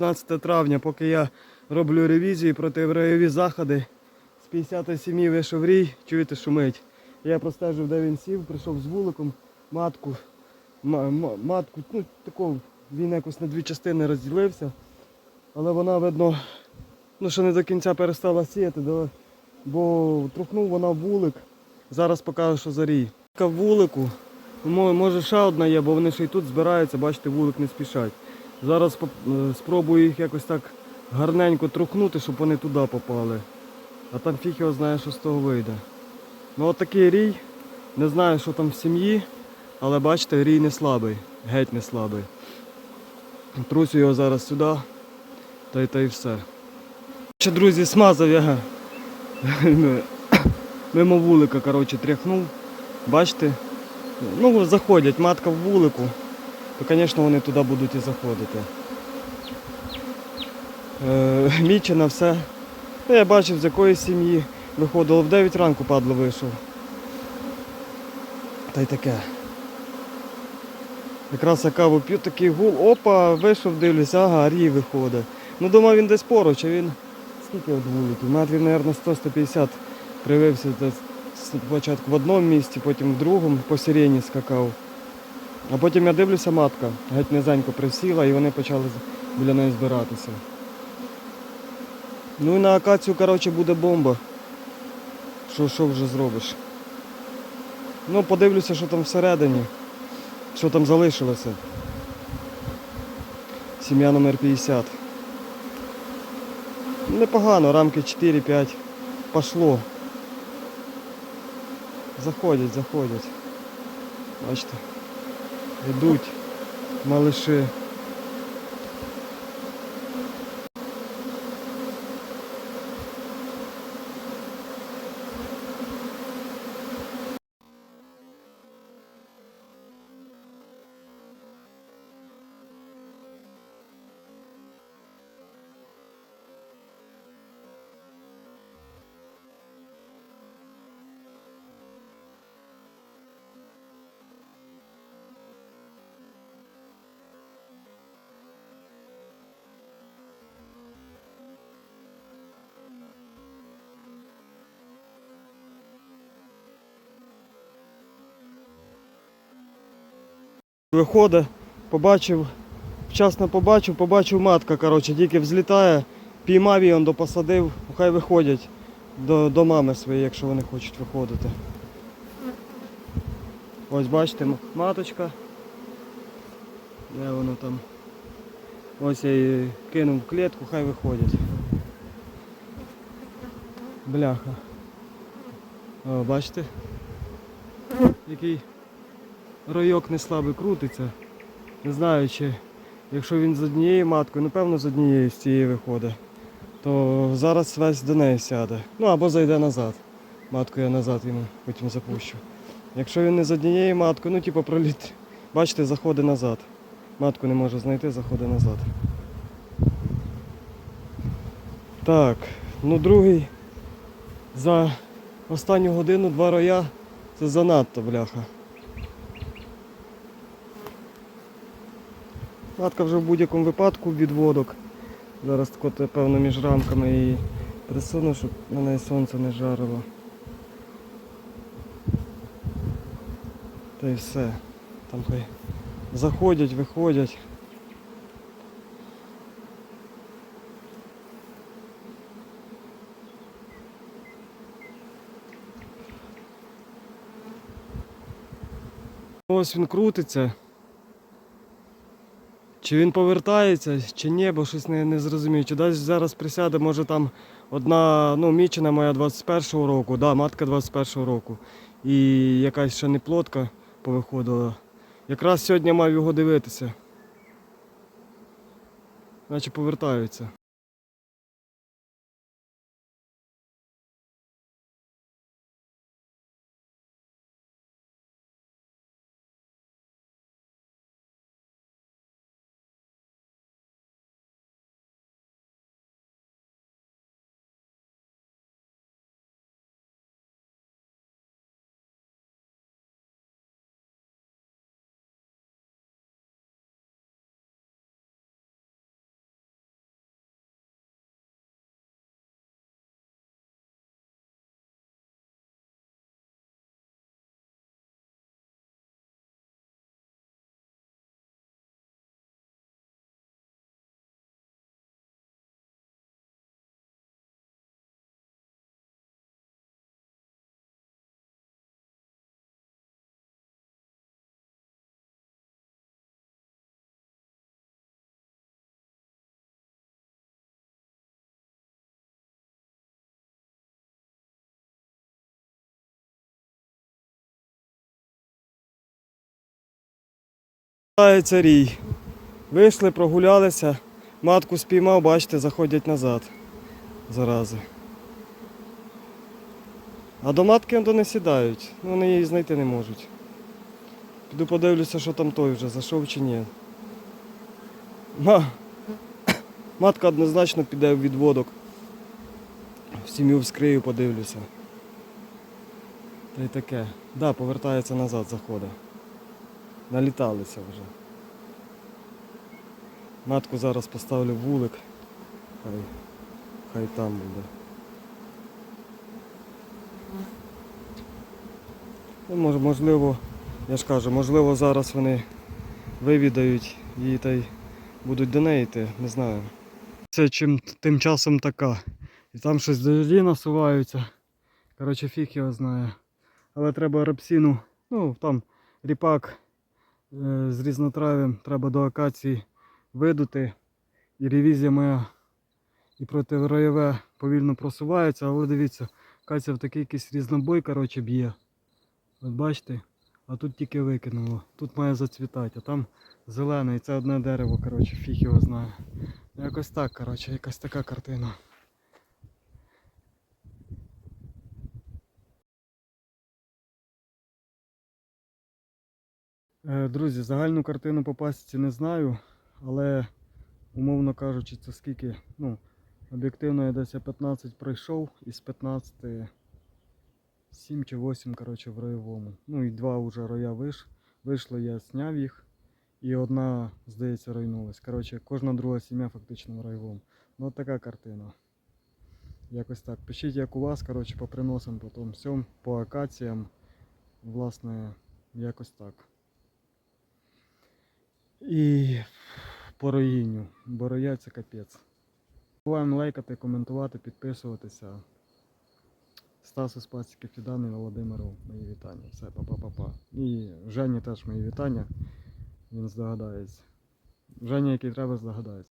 15 травня, поки я роблю ревізію протиройові заходи. З 50 сім'ї вийшов рій, чуєте, шумить. Я простежив, де він сів, прийшов з вуликом, матку, ма- ма- матку, ну таку, він якось на дві частини розділився. Але вона, видно, ну, що не до кінця перестала сіяти, бо трухнув вона вулик. Зараз покажу, що за рій. Вулику, може ще одна є, бо вони ще й тут збираються, бачите, вулик не спішать. Зараз е, спробую їх якось так гарненько трухнути, щоб вони туди попали. А там фіг його знає, що з того вийде. Ну от такий рій. Не знаю, що там в сім'ї, але бачите, рій не слабий, геть не слабий. Трусю його зараз сюди, та й та й все. Ще, друзі, смазав я мимо вулика, коротше, тряхнув. Бачите? Ну, заходять, матка в вулику, то, звісно, вони туди будуть і заходити. Е, мічена все. Ну, я бачив, з якої сім'ї виходило. В 9 ранку падло вийшов. Та й таке. Якраз я каву п'ю такий гул, опа, вийшов, дивлюсь, ага, рій виходить. Ну думав він десь поруч, а він скільки от вуликів? Метрів, мабуть, 100-150 привився спочатку в одному місці, потім в другому по сирені скакав. А потім я дивлюся, матка геть низенько присіла і вони почали біля неї збиратися. Ну і на акацію, коротше, буде бомба. Що, що вже зробиш? Ну, подивлюся, що там всередині, що там залишилося. Сім'я номер 50. Непогано, рамки 4-5. Пошло. Заходять, заходять. Бачите. Йдуть малиші. Виходить, побачив, вчасно побачив, побачив матка, коротше, тільки взлітає, піймав її, он допосадив, хай виходять до, до мами своєї, якщо вони хочуть виходити. Ось бачите, маточка. Де воно там? Ось я її кинув в клітку, хай виходять. Бляха. О, бачите? Який ройок не слабий крутиться. Не знаю, чи якщо він з однією маткою, напевно з однією з цієї виходить, то зараз весь до неї сяде. Ну або зайде назад. Матку я назад йому потім запущу. Якщо він не з однією маткою, ну типу проліт. Бачите, заходить назад. Матку не може знайти, заходить назад. Так, ну другий за останню годину два роя це занадто, бляха. Матка вже в будь-якому випадку відводок. Зараз тако, певно, між рамками її присуну, щоб на неї сонце не жарило. Та й все. Там хай заходять, виходять. Ось він крутиться. Чи він повертається, чи ні, бо щось не, не зрозумію. Чи десь зараз присяде, може там одна, ну, мічена моя 21-го року, да, матка 21-го року. І якась ще не плотка повиходила. Якраз сьогодні мав його дивитися. Наче повертаються. Повертається рій. Вийшли, прогулялися, матку спіймав, бачите, заходять назад. Зарази. А до матки не сідають, ну, вони її знайти не можуть. Піду подивлюся, що там той вже, зайшов чи ні. Ма... Матка однозначно піде в відводок. В сім'ю вскрию, подивлюся. Та й таке. Да, повертається назад, заходить. Наліталися вже. Матку зараз поставлю вулик. Хай, хай там буде. Ну, можливо, я ж кажу, можливо зараз вони вивідають її та й будуть до неї йти, не знаю. Це чим тим часом така. І там щось дожді насуваються. Коротше, фіг його знає. Але треба рапсіну, ну там ріпак з різнотрав'ям треба до акації видути. І ревізія моя і протироєве повільно просувається, але дивіться, акація в такий якийсь різнобой коротше, б'є. От бачите, а тут тільки викинуло. Тут має зацвітати, а там зелене, і це одне дерево, коротше, фіг його знає. Якось так, коротше, якась така картина. Друзі, загальну картину по пасіці не знаю, але умовно кажучи, це скільки, ну, об'єктивно я десь 15 пройшов, із 15 7 чи 8 коротше, в роєвому. Ну і два вже роя виш. Вийшло, я зняв їх, і одна, здається, ройнулась. Коротше, кожна друга сім'я фактично в роєвому. Ну от така картина. Якось так. Пишіть, як у вас, коротше, по приносам, по тому всьому, по акаціям. Власне, якось так. І пороїню. Бороя це капець. Буваємо лайкати, коментувати, підписуватися. Стасу Спасіки і Володимиру мої вітання. Все, па-па-па-па. І Жені теж мої вітання. Він здогадається. Жені, який треба, здогадається.